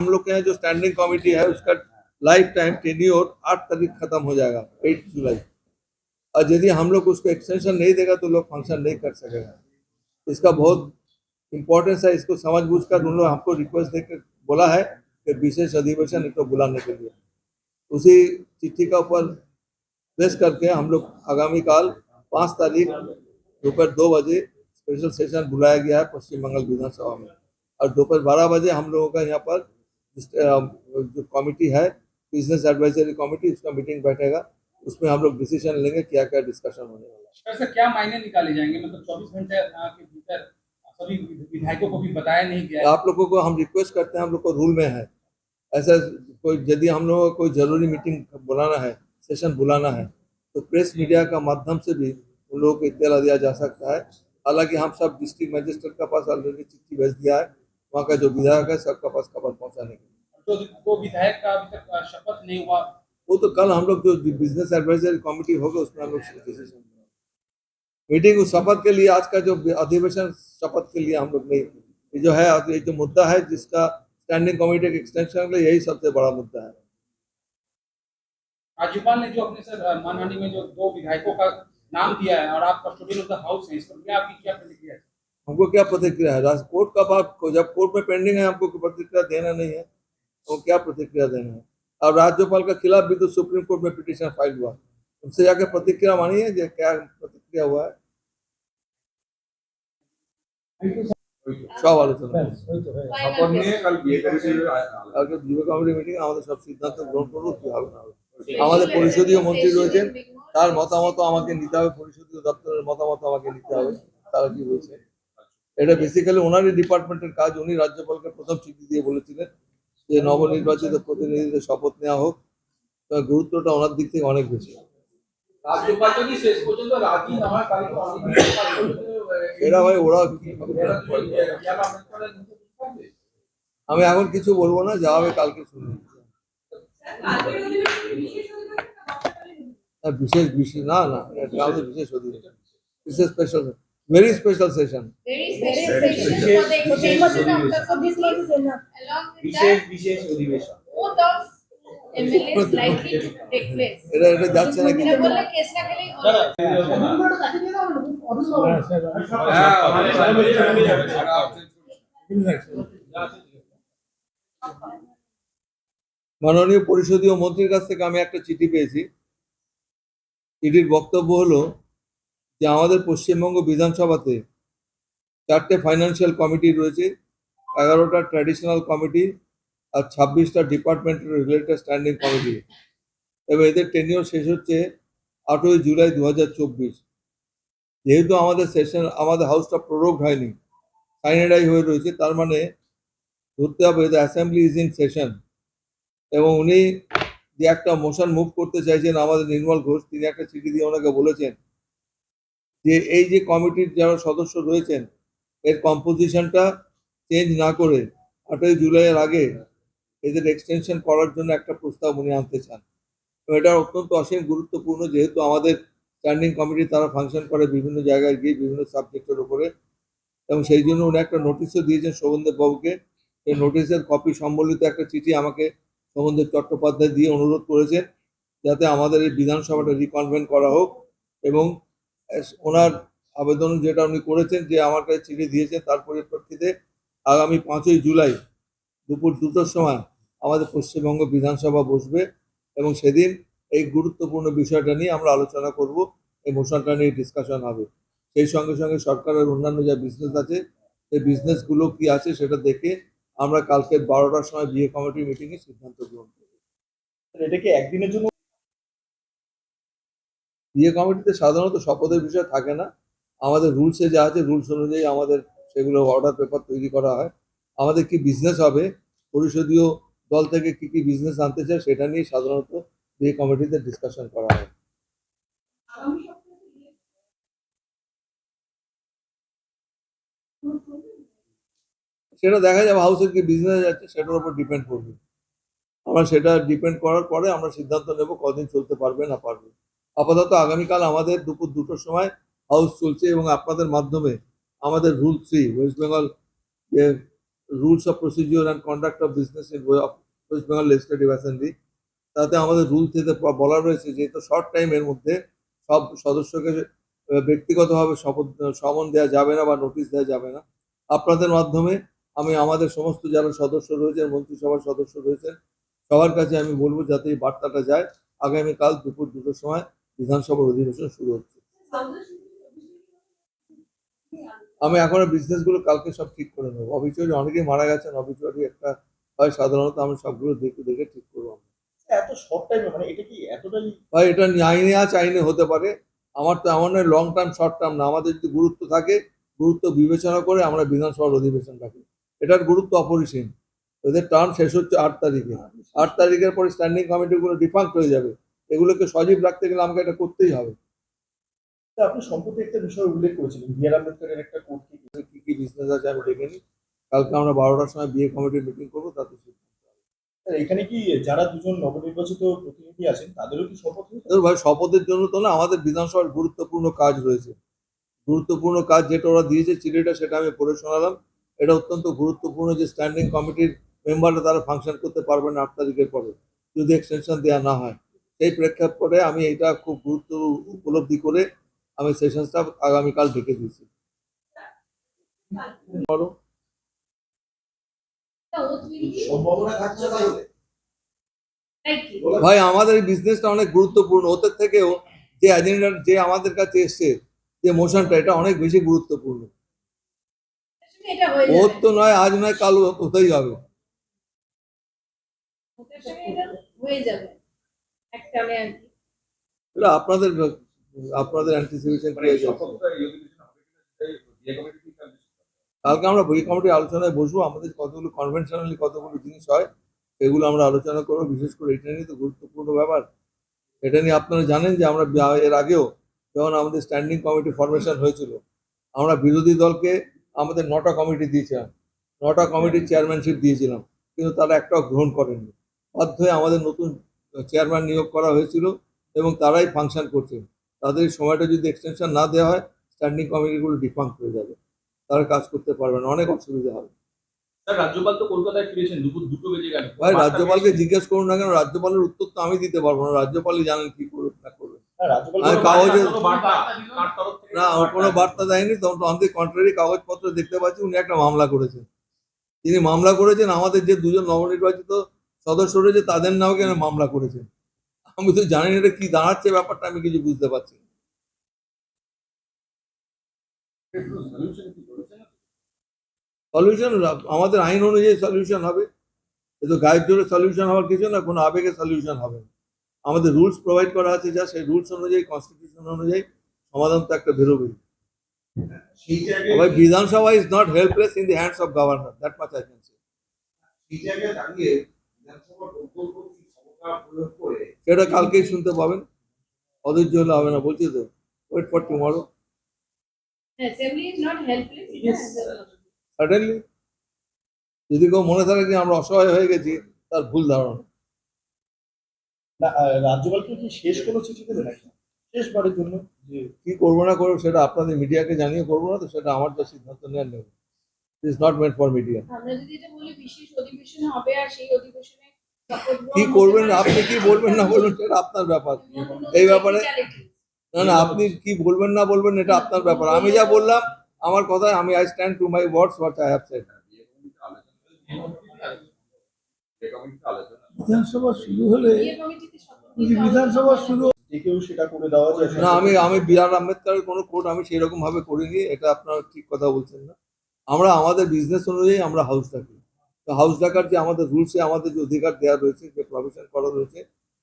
हम लोग के यहाँ जो स्टैंडिंग कमेटी है, उसका लाइफ टाइम टेन्योर आठ तारीख खत्म हो जाएगा एट जुलाई। और यदि हम लोग उसको एक्सटेंशन नहीं देगा तो लोग फ़ंक्शन नहीं कर सकेगा। इसका बहुत इम्पोर्टेंस है, इसको समझ बूझ कर उन लोग हमको रिक्वेस्ट देकर बोला है कि विशेष अधिवेशन इनको बुलाने के लिए। उसी चिट्ठी का ऊपर प्रेस करके हम लोग आगामी काल पाँच तारीख दोपहर दो बजे स्पेशल सेशन बुलाया गया है पश्चिम बंगाल विधानसभा में। और दोपहर बारह बजे हम लोगों का यहाँ पर जो कमेटी है बिज़नेस एडवाइजरी कमेटी उसका मीटिंग बैठेगा। उसमें हम लोग डिसीज़न लेंगे क्या क्या डिस्कशन होने वाला है। सर क्या मायने निकाले जाएँगे? मतलब 24 घंटे के भीतर सभी विधायकों को भी बताया नहीं गया आप लोगों को हम रिक्वेस्ट करते हैं हम लोग को रूल में है। ऐसा कोई यदि हम लोगों को कोई ज़रूरी मीटिंग बुलाना है सेशन बुलाना है तो प्रेस मीडिया का माध्यम से भी उन लोगों को इत्तला दिया जा सकता है। हालाँकि हम सब डिस्ट्रिक्ट मजिस्ट्रेट का पास ऑलरेडी चिट्ठी भेज दिया है। वहाँ का जो विधायक है सबका पास खबर पहुँचाने के लिए। जो विधायक का अभी तक शपथ नहीं हुआ। वो तो कल हम लोग जो बिज़नेस एडवाइजरी कमेटी होगा उसमें हम लोग डिसीज़न मीटिंग उस शपथ के लिए आज का जो अधिवेशन शपथ के लिए हम लोग नहीं ये जो है ये जो मुद्दा है जिसका स्टैंडिंग कमेटी के एक्सटेंशन के लिए यही सबसे बड़ा मुद्दा है। राज्यपाल ने जो अपने सर मानहानि में जो दो विधायकों का नाम दिया है और आप कस्टोडियन ऑफ़ द हाउस है इस पर क्या आपकी क्या प्रतिक्रिया है? हमको क्या प्रतिक्रिया है राज- कोर्ट का बात को जब कोर्ट में पेंडिंग है हमको कोई प्रतिक्रिया देना नहीं है तो क्या प्रतिक्रिया देना है अब राज्यपाल के खिलाफ भी तो सुप्रीम कोर्ट में पिटीशन फाइल हुआ उनसे जाकर प्रतिक्रिया मानी है जो क्या प्रतिक्रिया हुआ है সব আলোচনা শপথ নিয়ে কাল বিয়ে করেছিল কালকে যুব কমিটি মিটিং আমাদের সব সিদ্ধান্ত গ্রহণ করবো কি হবে না হবে আমাদের পরিষদীয় মন্ত্রী রয়েছেন তার মতামত আমাকে নিতে হবে পরিষদীয় দপ্তরের মতামত আমাকে নিতে হবে তারা কি বলছে এটা বেসিক্যালি ওনারই ডিপার্টমেন্টের কাজ উনি রাজ্যপালকে প্রথম চিঠি দিয়ে বলেছিলেন যে নবনির্বাচিত প্রতিনিধিদের শপথ নেওয়া হোক। গুরুত্বটা ওনার দিক থেকে অনেক বেশি। হয় এরা ভাই ওরা আমি এখন কিছু বলব না যা হবে কালকে শুনব। না, বিশেষ বিশেষ না না এটা আমাদের বিশেষ অধিবেশন বিশেষ special very special session Very special session for the extension of the, for this is enough. Along with বিশেষ that, বিশেষ অধিবেশন both of MLAs likely to take place. এটা এটা যাচ্ছে না এটা বললে কেসটা গেলেই হলো। মাননীয় পরিষদীয় মন্ত্রীর কাছ থেকে আমি একটা চিঠি পেয়েছি চিঠির বক্তব্য হলো যে আমাদের পশ্চিমবঙ্গ বিধানসভাতে চারটে ফাইন্যান্সিয়াল কমিটি রয়েছে, এগারোটা ট্র্যাডিশনাল কমিটি আর ছাব্বিশটা ডিপার্টমেন্টের রিলেটেড স্ট্যান্ডিং কমিটি এবং এদের টেনিওর শেষ হচ্ছে আটই জুলাই দু হাজার চব্বিশ। যেহেতু আমাদের সেশন আমাদের হাউসটা প্রোরোগ হয়নি সাইনেডাই হয়ে রয়েছে, তার মানে ধরতে হবে the assembly is in session এবং উনি যে একটা মোশন মুভ করতে চাইছেন আমাদের নির্মল ঘোষ, তিনি একটা চিঠি দিয়ে ওনাকে বলেছেন যে এই যে কমিটির যারা সদস্য রয়েছেন, এর কম্পোজিশনটা চেঞ্জ না করে আটই জুলাইয়ের আগে এদের এক্সটেনশন করার জন্য একটা প্রস্তাব উনি আনতে চান। এটা অত্যন্ত অসীম গুরুত্বপূর্ণ, যেহেতু আমাদের স্ট্যান্ডিং কমিটি তারা ফাংশন করে বিভিন্ন জায়গায় গিয়ে বিভিন্ন সাবজেক্টের উপরে। এবং সেই জন্য উনি একটা নোটিশও দিয়েছেন শোভনদেব বাবুকে। সেই নোটিশের কপি সম্বলিত একটা চিঠি আমাকে সমুদ্র চট্টোপাধ্যায় দিয়ে অনুরোধ করেছেন, যাতে আমাদের এই বিধানসভাটা রিকনভেন্ট করা হোক এবং ওনার আবেদন যেটা উনি করেছেন যে আমার কাছে চিঠি দিয়েছেন তার পরিপ্রেক্ষিতে আগামী পাঁচই জুলাই দুপুর দুটোর সময় আমাদের পশ্চিমবঙ্গ বিধানসভা বসবে এবং সেদিন এই গুরুত্বপূর্ণ বিষয়টা নিয়ে আমরা আলোচনা করব, এই মোশনটা নিয়ে ডিসকাশন হবে। সেই সঙ্গে সঙ্গে সরকারের অন্যান্য যা বিজনেস আছে, সেই বিজনেসগুলো কি আছে সেটা দেখে আমরা কালকে বারোটার সময় বিয়ে কমিটি মিটিংয়ে সিদ্ধান্ত গ্রহণ করব। এটা কি একদিনের জন্য বিয়ে কমিটিতে সাধারণত শপথের বিষয় থাকে না। আমাদের রুলসে যা আছে, রুলস অনুযায়ী আমাদের সেগুলো অর্ডার পেপার তৈরি করা হয়। আমাদের কি বিজনেস হবে? পরিষদীয় দল থেকে কি কি বিজনেস আনতে চায় সেটা নিয়ে সাধারণত বিয়ে কমিটিতে ডিসকাশন করা হয়। সেটা দেখা যাবে হাউসের কি বিজনেস যাচ্ছে, সেটার উপর ডিপেন্ড করবে। আমরা সেটা ডিপেন্ড করার পরে আমরা সিদ্ধান্ত নেব কদিন চলতে পারবে না পারবে। আপাতত আগামীকাল আমাদের দুপুর দুটোর সময় হাউস চলছে এবং আপনাদের মাধ্যমে আমাদের রুল থ্রি ওয়েস্ট বেঙ্গল যে rules of procedure and conduct of business in West Bengal legislative assembly তাতে আমাদের রুল থেকে বলা রয়েছে যেহেতু শর্ট টাইমের মধ্যে সব সদস্যকে ব্যক্তিগতভাবে শপথ, সমন দেওয়া যাবে না বা নোটিশ দেওয়া যাবে না। আপনাদের মাধ্যমে আমি আমাদের সমস্ত যারা সদস্য রয়েছেন, মন্ত্রিসভার সদস্য রয়েছেন, সবার কাছে আমি বলব যাতে এই বার্তাটা যায়। আগামীকাল দুপুর দুটোর সময় বিধানসভার অধিবেশন শুরু হচ্ছে। আমি এখন বিজনেসগুলো কালকে সব ঠিক করে নেব। অবিচুয়ারি অনেকেই মারা গেছেন অবিচুয়ারি একটা হয় সাধারণত আমি সবগুলো দেখে দেখে ঠিক করব এত শর্ট টাইমে মানে এটা কি এতটাই ভাই এটা আইনে আছে আইনে হতে পারে। আমার তো এমন নয় লং টার্ম শর্ট টার্ম না। আমাদের যদি গুরুত্ব থাকে গুরুত্ব বিবেচনা করে আমরা বিধানসভার অধিবেশন রাখি। এটার গুরুত্ব অপরিসীম। এদের টার্ম শেষ হচ্ছে আট তারিখে। আট তারিখের পরে স্ট্যান্ডিং কমিটিগুলো ডিফাঙ্ক্ট হয়ে যাবে। এগুলোকে সজীব রাখতে গেলে আমাকে এটা করতেই হবে। তা আপনি সম্প্রতি একটা বিষয় উল্লেখ করেছিলেন বি আর আম্বেদকরের একটা কোর্ট কি কি কি বিজনেস আছে আমি দেখে নিই কালকে আমরা বারোটার সময় বিয়ে কমিটির মিটিং করব তাতে সিদ্ধান্ত হবে। এখানে কি যারা দুজন নবনির্বাচিত প্রতিনিধি আছেন তাদেরও কি শপথ ভাই শপথের জন্য তো না আমাদের বিধানসভার গুরুত্বপূর্ণ কাজ রয়েছে। গুরুত্বপূর্ণ কাজ যেটা ওরা দিয়েছে চিঠিটা সেটা আমি পড়ে শোনালাম। এটা অত্যন্ত গুরুত্বপূর্ণ যে স্ট্যান্ডিং কমিটির মেম্বাররা তারা ফাংশন করতে পারবে না আট তারিখের পরে যদি এক্সটেনশন দেওয়া না হয়। সেই প্রেক্ষাপটে আমি এটা খুব গুরুত্ব উপলব্ধি করে আমি সেশনসটা আগামীকাল ডেকে দিয়েছি। ভাই আমাদের এই বিজনেসটা অনেক গুরুত্বপূর্ণ। ওদের থেকেও যে এজেন্ডা যে আমাদের কাছে এসছে যে মোশনটা এটা অনেক বেশি গুরুত্বপূর্ণ। ওর তো নয় আজ নয় কাল হতেই হবে। হয়ে যাবে। একটা আর কি এটা আপনাদের আপনাদের অ্যান্টিসিপেশন মানে কমিটি। কালকে আমরা বই কমিটির আলোচনায় বসবো আমাদের কতগুলো কনভেনশনালি কতগুলো জিনিস হয় এগুলো আমরা আলোচনা করব বিশেষ করে এটা নিয়ে তো গুরুত্বপূর্ণ ব্যাপার। এটা নিয়ে আপনারা জানেন যে আমরা এর আগেও যখন আমাদের স্ট্যান্ডিং কমিটি ফরমেশন হয়েছিল আমরা বিরোধী দলকে আমাদের নটা কমিটি দিয়েছিলাম। নটা কমিটির চেয়ারম্যানশিপ দিয়েছিলাম কিন্তু তারা একটাও গ্রহণ করেননি। বাধ্য হয়ে আমাদের নতুন চেয়ারম্যান নিয়োগ করা হয়েছিল এবং তারাই ফাংশন করছেন তাদের সময়টা যদি এক্সটেনশন না দেওয়া হয় স্ট্যান্ডিং কমিটিগুলো ডিফাঙ্ক হয়ে যাবে। তারা কাজ করতে পারবে না অনেক অসুবিধা হবে। রাজ্যপাল তো কলকাতায় ফিরেছেন দুপুর দুটো বেজে গেল। ভাই রাজ্যপালকে জিজ্ঞেস করুন না কেন রাজ্যপালের উত্তর তো আমি দিতে পারব না রাজ্যপালই জানেন কি করবে না করবে হ্যাঁ, কাগজে- না ওর কোনো বার্তা দেয়নি তখন অন দি কন্ট্রারি কাগজপত্র দেখতে পাচ্ছি উনি একটা মামলা করেছেন। তিনি মামলা করেছেন আমাদের যে দুজন নবনির্বাচিত সদস্য রয়েছে তাদের নামে কেন মামলা করেছেন? আমি তো জানি না এটা কি দাঁড়াচ্ছে ব্যাপারটা, আমি কিছু বুঝতে পারছি না। সলিউশন আমাদের আইন অনুযায়ী সলিউশন হবে। এ তো গায়ের জোরে সলিউশন হওয়ার কিছু না, কোনো আবেগে সলিউশন হবে না। আমাদের রুলস প্রোভাইড করা আছে যা, সেই রুলস অনুযায়ী কনস্টিটিউশন অনুযায়ী সমাধান তো একটা বেরোবেই বিধানসভা is not helpless in the hands of governor that much I can say দাঁড়িয়ে সেটা কালকেই শুনতে পাবেন। অধৈর্য হলে হবে না বলছি তো। ওয়েট ফর টুমরো সাডেনলি যদি কেউ মনে থাকে যে আমরা অসহায় হয়ে গেছি তার ভুল ধারণা। রাজ্যপালকে কি শেষ কোনো চিঠি দেবে নাকি? শেষবারের জন্য যে কি করব না করব সেটা আপনাদের মিডিয়াকে জানিয়ে করব না তো সেটা আমার যা সিদ্ধান্ত নেওয়ার নেব is not made for media আমরা যদি এটা বলি বিশেষ অধিবেশন হবে আর সেই অধিবেশনে শপথ গ্রহণ কি করবেন? আপনি কি বলবেন না বলবেন সেটা আপনার ব্যাপার। এই ব্যাপারে- না না আপনি কি বলবেন না বলবেন এটা আপনার ব্যাপার। আমি যা বললাম আমার কথা আমি I stand to my words what I have said বিধানসভা শুরু হলে। বিধানসভা শুরু সেটা করে দেওয়া যায় না আমি আমি বি আর আম্বেদকরের কোনো কোর্ট আমি সেই রকম ভাবে করিনি এটা আপনারা ঠিক কথা বলছেন না। আমরা আমাদের বিজনেস অনুযায়ী আমরা হাউস ডাকি তো হাউস ডাকার যে আমাদের রুলসে আমাদের যে অধিকার দেওয়া রয়েছে যে প্রভিশন করা রয়েছে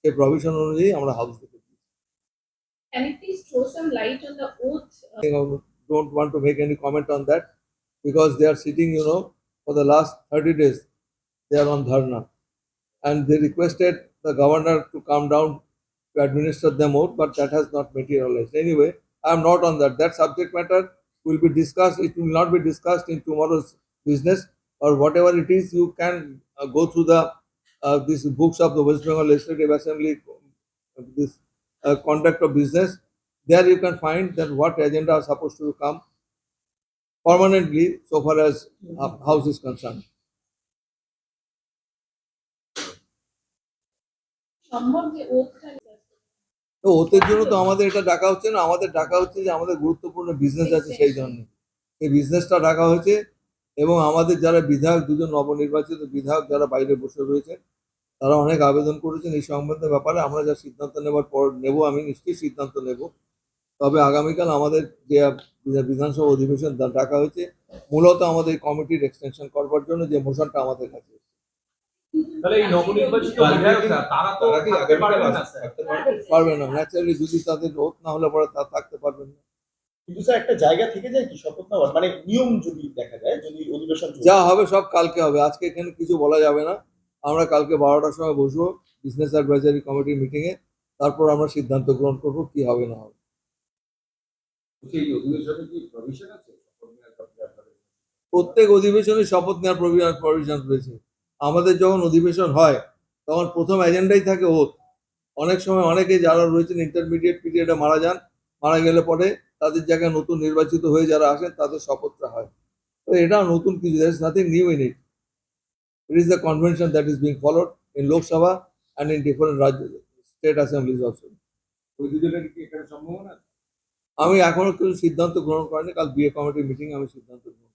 সেই প্রভিশন অনুযায়ী আমরা house oath uh, don't want to make any comment on that because they are sitting, you know, for the last 30 days, they are on dharna. And they requested the governor to come down to administer them out, but that has not materialized. Anyway, I am not on that. That subject matter will be discussed. It will not be discussed in tomorrow's business or whatever it is, you can uh, go through the uh, these books of the West Bengal Legislative Assembly, this uh, conduct of business. There you can find that what agenda are supposed to come permanently so far as uh, house is concerned. তো ওতের জন্য তো আমাদের এটা ডাকা হচ্ছে না আমাদের ডাকা হচ্ছে যে আমাদের গুরুত্বপূর্ণ বিজনেস আছে সেই জন্য এই বিজনেসটা ডাকা হয়েছে এবং আমাদের যারা বিধায়ক দুজন নবনির্বাচিত বিধায়ক যারা বাইরে বসে রয়েছেন তারা অনেক আবেদন করেছেন এই সংবন্ধে ব্যাপারে। আমরা যা সিদ্ধান্ত নেবার পর নেব আমি নিশ্চয়ই সিদ্ধান্ত নেব। তবে আগামীকাল আমাদের যে বিধানসভা অধিবেশন ডাকা হয়েছে মূলত আমাদের কমিটির এক্সটেনশন করবার জন্য যে মোশনটা আমাদের কাছে পারবে? পারবে না। ন্যাচারালি যদি তাদের ওত না হলে পরে তা থাকতে পারবেন না। কিন্তু স্যার একটা জায়গা থেকে যায় কি শপথ নেওয়ার মানে নিয়ম যদি দেখা যায় যদি অধিবেশন যা হবে সব কালকে হবে। আজকে এখানে কিছু বলা যাবে না। আমরা কালকে বারোটার সময় বসবো বিজনেস অ্যাডভাইজারি কমিটির মিটিং এ। তারপর আমরা সিদ্ধান্ত গ্রহণ করব কি হবে না হবে। প্রভিশন প্রত্যেক অধিবেশনে শপথ নেওয়ার প্রভিশন রয়েছে। আমাদের যখন অধিবেশন হয় তখন প্রথম এজেন্ডাই থাকে ওত অনেক সময় অনেকে যারা রয়েছেন ইন্টারমিডিয়েট পিরিয়ডে মারা যান মারা গেলে পরে তাদের জায়গায় নতুন নির্বাচিত হয়ে যারা আসেন তাদের শপথটা হয় তো এটা নতুন কিছু that is nothing new in it it is the convention that is being followed in Lok Sabha and in different rajya state assemblies also আছে? আমি এখনও কিছু সিদ্ধান্ত গ্রহণ করিনি কাল বিএ কমিটির মিটিং আমি সিদ্ধান্ত গ্রহণ।